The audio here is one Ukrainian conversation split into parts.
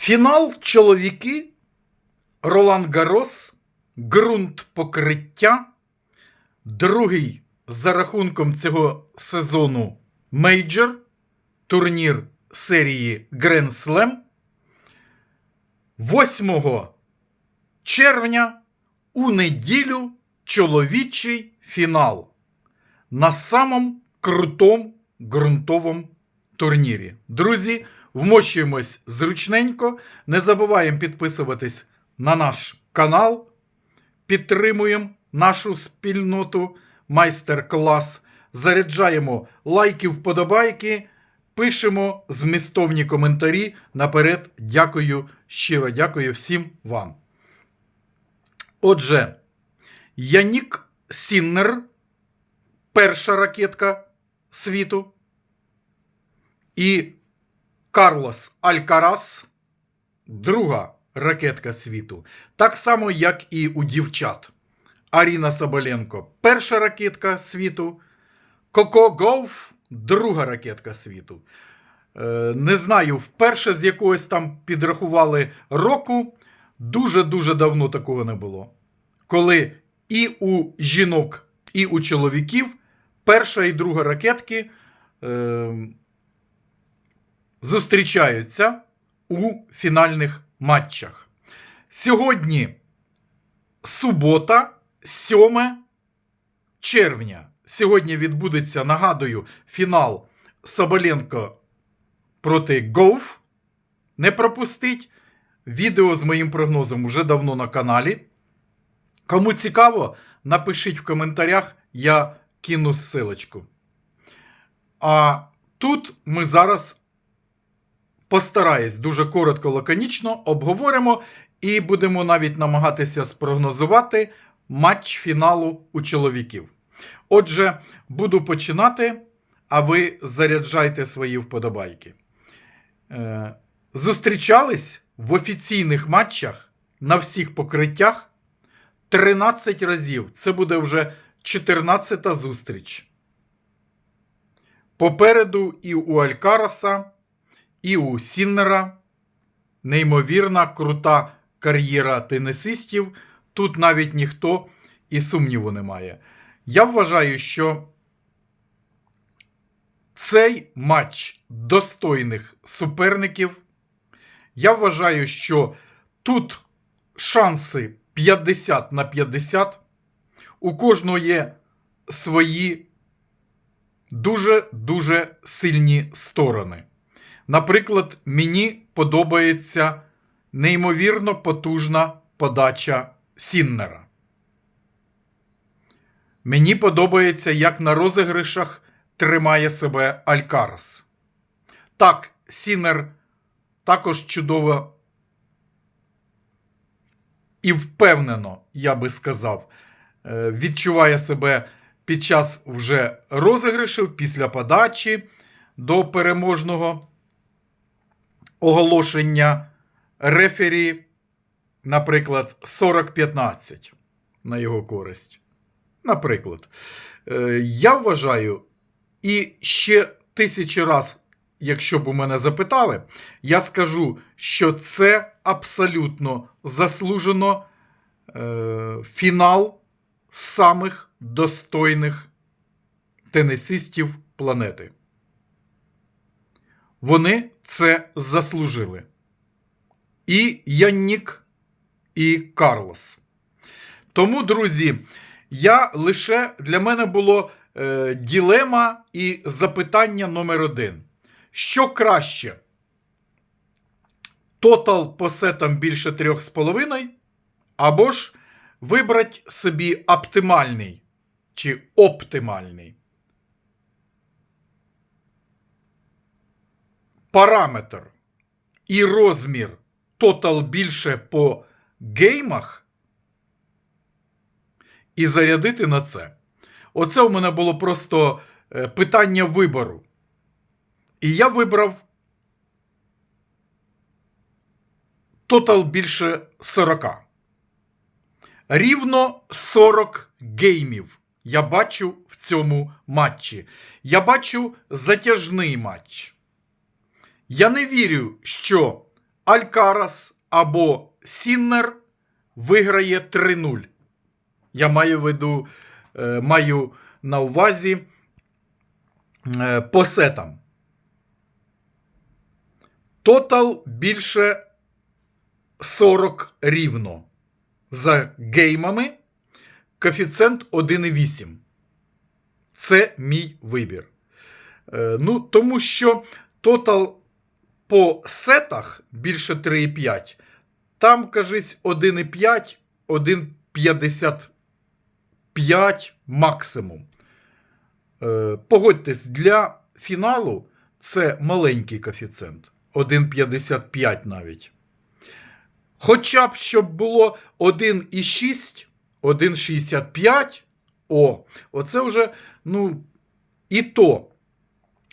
Фінал чоловіки, Ролан Гарос, ґрунт покриття, другий за рахунком цього сезону мейджор, турнір серії Grand Slam. 8 червня у неділю чоловічий фінал на самому крутому ґрунтовому турнірі. Друзі, вмощуємось зручненько. Не забуваємо підписуватись на наш канал. Підтримуємо нашу спільноту майстер-клас. Заряджаємо лайки, вподобайки, пишемо змістовні коментарі. Наперед, дякую, щиро дякую всім вам. Отже, Янік Сіннер, перша ракетка світу. І Карлос Алькарас, друга ракетка світу. Так само, як і у дівчат. Аріна Соболенко, перша ракетка світу. Коко Гоуф, друга ракетка світу. Е, не знаю, вперше з якогось там підрахували року. Дуже-дуже давно такого не було. Коли і у жінок, і у чоловіків перша і друга ракетки е, зустрічаються у фінальних матчах. Сьогодні субота, 7 червня. Сьогодні відбудеться, нагадую, фінал Соболенко проти Гоуф. Не пропустіть. Відео з моїм прогнозом уже давно на каналі. Кому цікаво, напишіть в коментарях, я кину ссылочку. А тут ми зараз постараюсь дуже коротко, лаконічно обговоримо і будемо навіть намагатися спрогнозувати матч фіналу у чоловіків. Отже, буду починати, а ви заряджайте свої вподобайки. Е, Зустрічались в офіційних матчах на всіх покриттях 13 разів. Це буде вже 14-та зустріч. Попереду і у Алькараса, і у Сіннера. Неймовірна, крута кар'єра тенісистів. Тут навіть ніхто і сумніву немає. Я вважаю, що цей матч достойних суперників. Я вважаю, що тут шанси 50 на 50. У кожного є свої дуже-дуже сильні сторони. Наприклад, мені подобається неймовірно потужна подача Сіннера. Мені подобається, як на розіграшах тримає себе Алькарас. Так, Сінер також чудово і впевнено, я би сказав, е, відчуває себе під час вже розіграшів після подачі до переможного оголошення рефері, наприклад, 40-15 на його користь. Наприклад, Е, я вважаю, і ще тисячі раз, якщо б у мене запитали, я скажу, що це абсолютно заслужено е, фінал самих достойних тенісистів планети. Вони це заслужили. І Яннік, і Карлос. Тому, друзі, я лише для мене було е, ділема і запитання номер один. Що краще? Тотал по сетам більше 3,5, або ж вибрати собі оптимальний чи оптимальний параметр і розмір тотал більше по геймах і зарядити на це. Оце у мене було просто е, питання вибору. І я вибрав тотал більше 40. Рівно 40 геймів я бачу в цьому матчі. Я бачу затяжний матч. Я не вірю, що Алькарас або Сіннер виграє 3-0. Я маю виду, е, маю на увазі е, по сетам. Тотал більше 40 рівно. За геймами коефіцієнт 1,8. Це мій вибір. Е, ну, тому що тотал по сетах більше 3,5. Там, кажись, 1,5, 1,55 максимум. Е, Погодьтесь, для фіналу це маленький коефіцієнт. 1,55 навіть. Хоча б щоб було 1,6, 1,65. О, оце вже, ну, і то.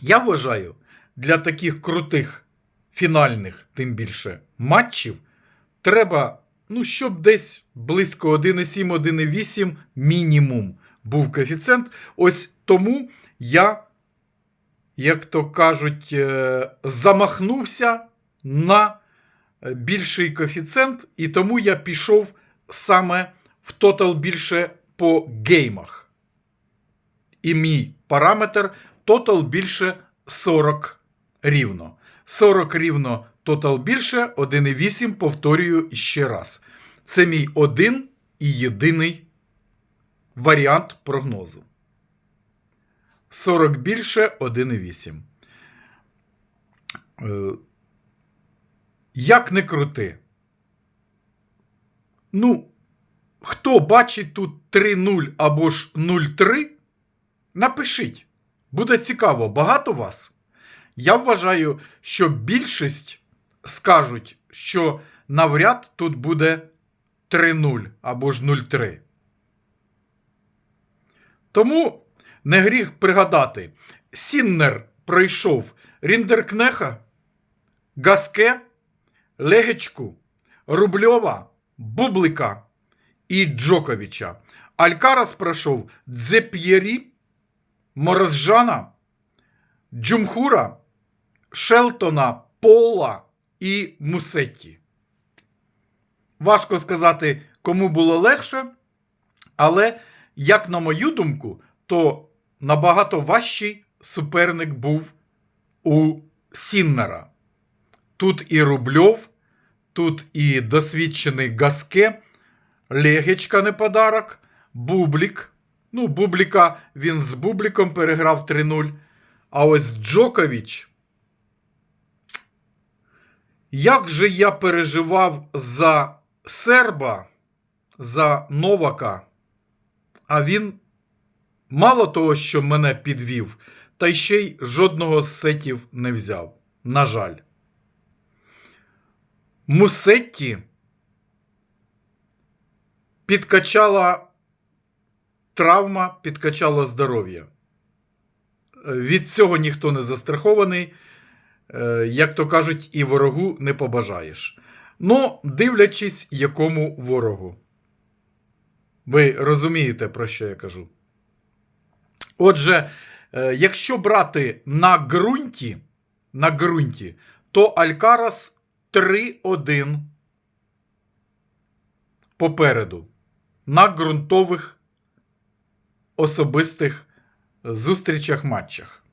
Я вважаю, для таких крутих фінальних, тим більше, матчів треба, ну, щоб десь близько 1,7, 1,8 мінімум був коефіцієнт. Ось тому я, як то кажуть, е, замахнувся на е, більший коефіцієнт, і тому я пішов саме в тотал більше по геймах. І мій параметр тотал більше 40 рівно. 40 рівно тотал більше, 1,8 повторюю ще раз. Це мій один і єдиний варіант прогнозу. 40 більше 1,8. Е, Як не крути. Ну, хто бачить тут 3-0 або ж 0-3, напишіть. Буде цікаво, багато вас. Я вважаю, що більшість скажуть, що навряд тут буде 3-0 або ж 0-3. Тому не гріх пригадати, Сіннер пройшов Ріндеркнеха, Гаске, Легечку, Рубльова, Бублика і Джоковича. Алькарас пройшов Дзеп'єрі, Морозжана, Джумхура, Шелтона, Пола і Мусетті. Важко сказати, кому було легше, але, як на мою думку, то набагато важчий суперник був у Сіннера. Тут і Рубльов, тут і досвідчений Гаске, Легечка не подарок, Бублік. Ну, Бубліка він з Бубліком переграв 3-0. А ось Джокович. Як же я переживав за Серба, за Новака, а він мало того, що мене підвів, та ще й жодного з сетів не взяв. На жаль. Мусетті підкачала травма, підкачала здоров'я. Від цього ніхто не застрахований, як то кажуть, і ворогу не побажаєш. Ну, дивлячись, якому ворогу. Ви розумієте, про що я кажу? Отже, е, якщо брати на ґрунті, на ґрунті, то Алькарас 3-1 попереду. На ґрунтових особистих зустрічах матчах.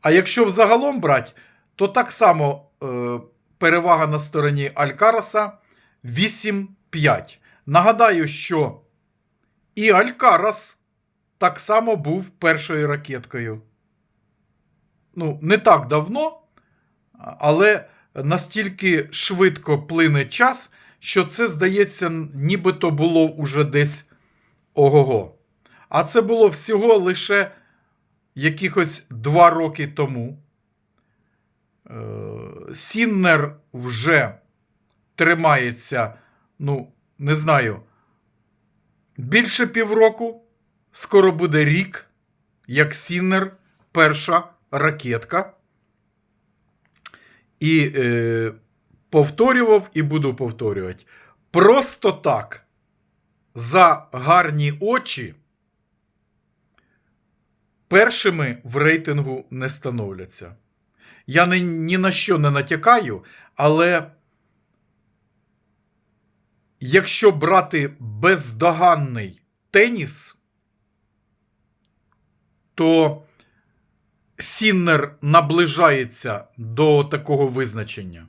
А якщо взагалом брати, то так само е, перевага на стороні Алькараса 8-5. Нагадаю, що і Алькарас так само був першою ракеткою. Ну, не так давно, але настільки швидко плине час, що це, здається, нібито було уже десь ого-го. А це було всього лише якихось два роки тому. Е, Сіннер вже тримається, ну, не знаю, більше півроку. Скоро буде рік, як Сіннер, перша ракетка. І е, повторював і буду повторювати. Просто так, за гарні очі першими в рейтингу не становляться. Я ні, ні на що не натякаю, але якщо брати бездоганний теніс, то Сіннер наближається до такого визначення.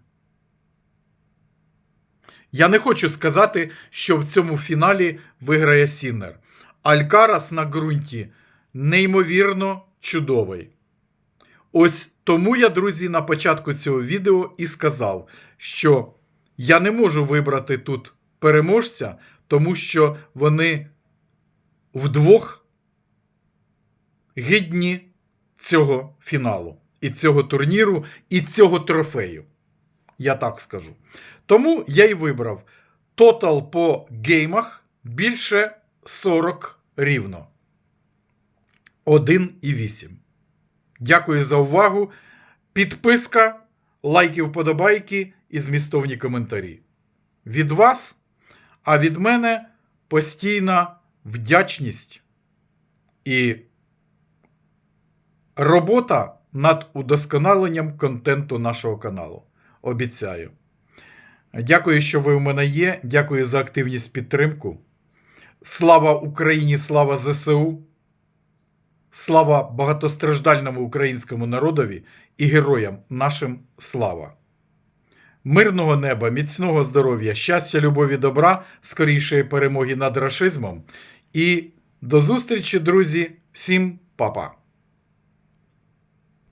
Я не хочу сказати, що в цьому фіналі виграє Сіннер. Алькарас на ґрунті неймовірно чудовий. Ось тому я, друзі, на початку цього відео і сказав, що я не можу вибрати тут переможця, тому що вони вдвох гідні цього фіналу, і цього турніру, і цього трофею. Я так скажу. Тому я й вибрав тотал по геймах більше 40 рівно. 1,8. Дякую за увагу. Підписка, лайки, вподобайки і змістовні коментарі. Від вас, а від мене постійна вдячність і робота над удосконаленням контенту нашого каналу. Обіцяю. Дякую, що ви у мене є. Дякую за активність підтримку. Слава Україні, слава ЗСУ. Слава багатостраждальному українському народові і героям нашим слава. Мирного неба, міцного здоров'я, щастя, любові, добра, скорішої перемоги над рашизмом. І до зустрічі, друзі, всім па-па!